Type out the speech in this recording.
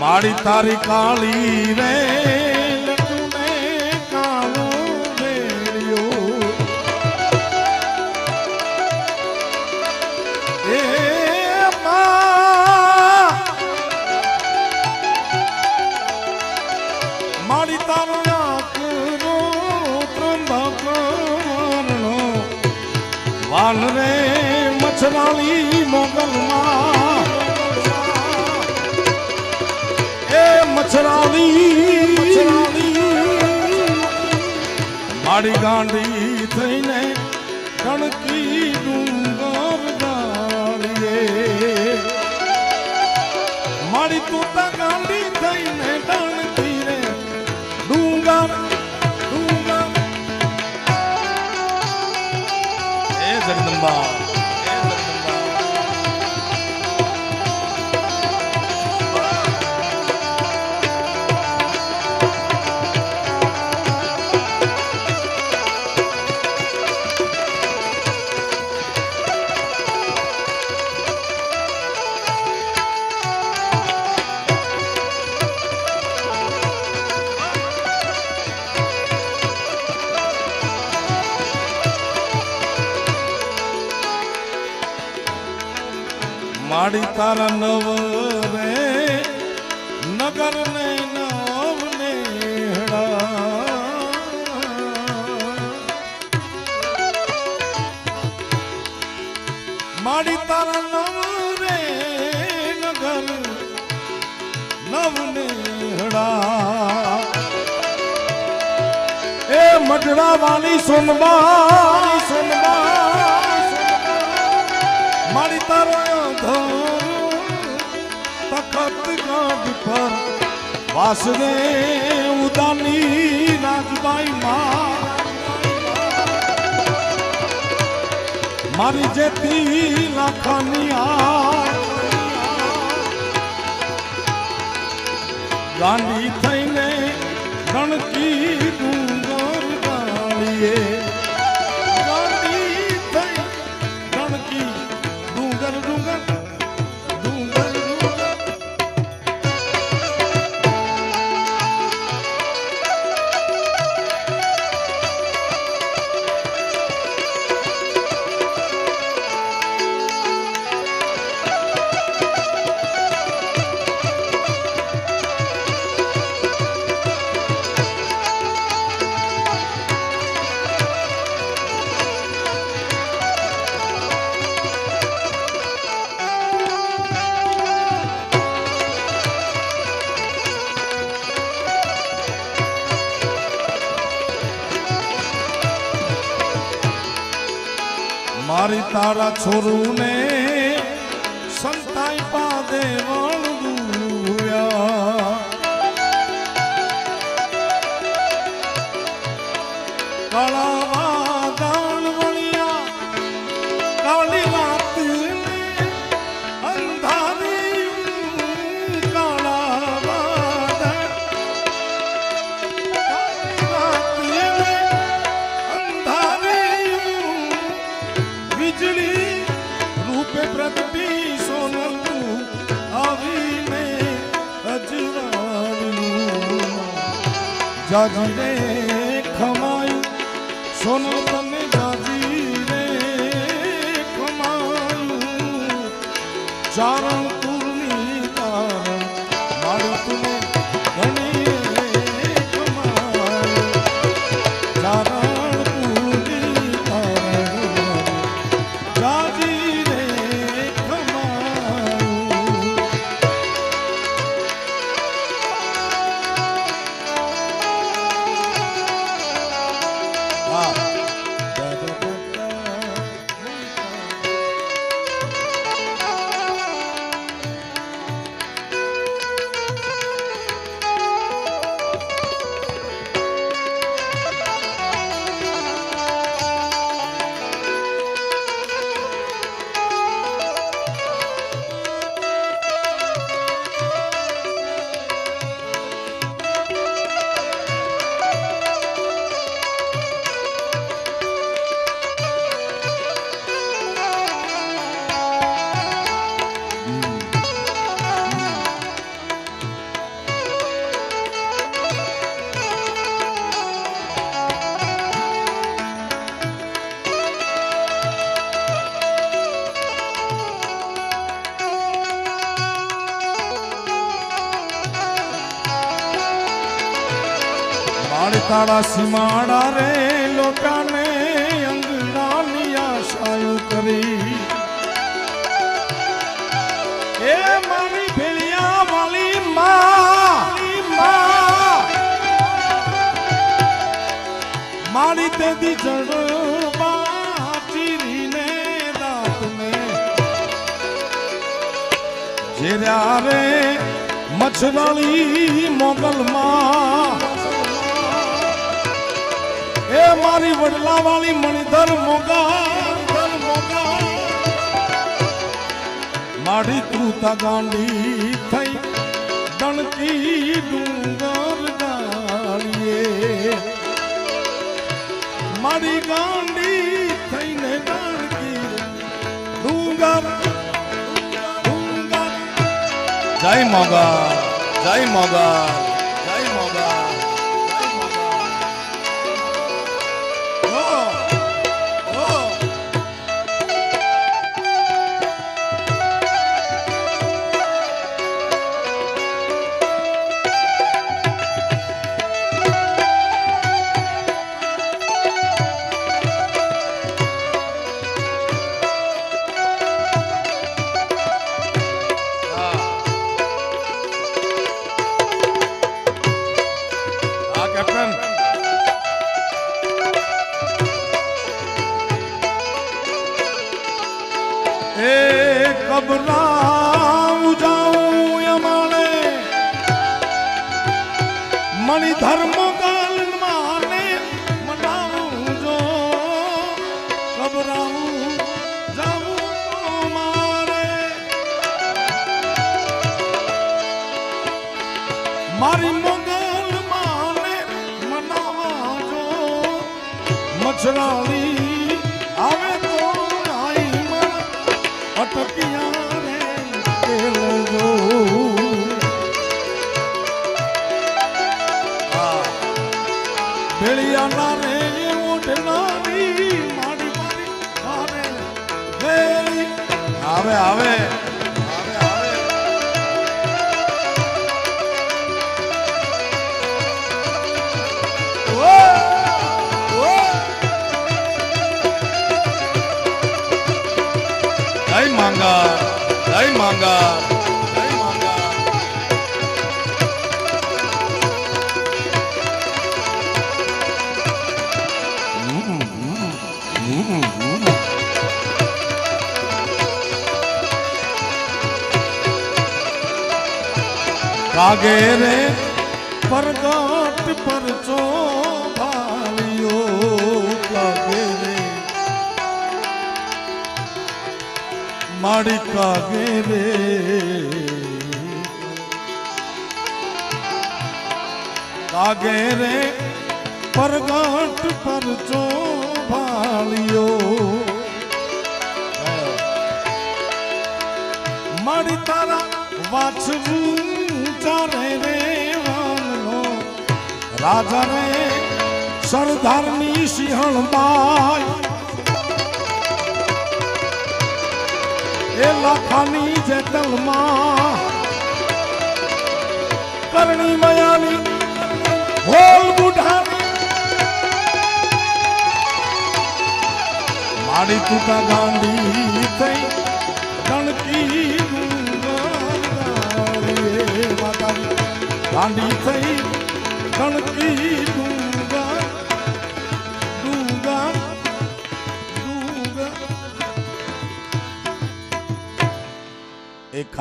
મારી તારી કાળી રે મારી તારો વાલ રે મછરાળી મોગલમાં મછરાળી મારી ગાંડી થઈને કણકી ડુંગર ગાળીએ મારી તોતા ગાંડી થઈને કણકી રે ડુંગર ડુંગર. એ જગદંબા. માડી તારા નવ રે, નગર ને નવ ને માડી તારા નવ રે, નગર નવ ને એ મઢડા વાળી સોનબા તારો તખત ગાઢ પર વાસરે ઉદાની રાજબાઈ મારી જેતી લાખની આ થઈને ગણકી ડુંગર ગાળીએ મારી તારા છોરું ને লগ্নে ক্ষময় শোনো તારા સીમાડા રે લોટાને અંગડાની આશાઓ કરી. એ મારી ભેળિયા વાલી માં, મારી તેદી જડબા ચીરીને દાંતને. જેર્યા રે, મચ્છરાળી મોગલમાં મારી વડલા વાળી મણિધર મોગા. મારી તું તા ગાંડી થઈ દણકી ડુંગર ગાળીએ. મારી ગાંડી થઈને દણકી ડુંગર જય મોગા, જય મોગલ ભેળિયાના રે ઓઢનારી મારી મારી મારે ભેળી. માંગા જય માંગા કાગે રે પરગટ પરચો ભાલ્યો કાગે રે મારી કાગે રે. કાગે પર જો ભાળ્યો. મારી તારા વાછવું ચારે રે વાનનો. રાજા રે સરદારની સિંહણ એ લાખાની જેતલમાં કરણી મયાની હોલ બુઢાની મારી તુકા ગાંડી થઈ ગણકી ડુંગર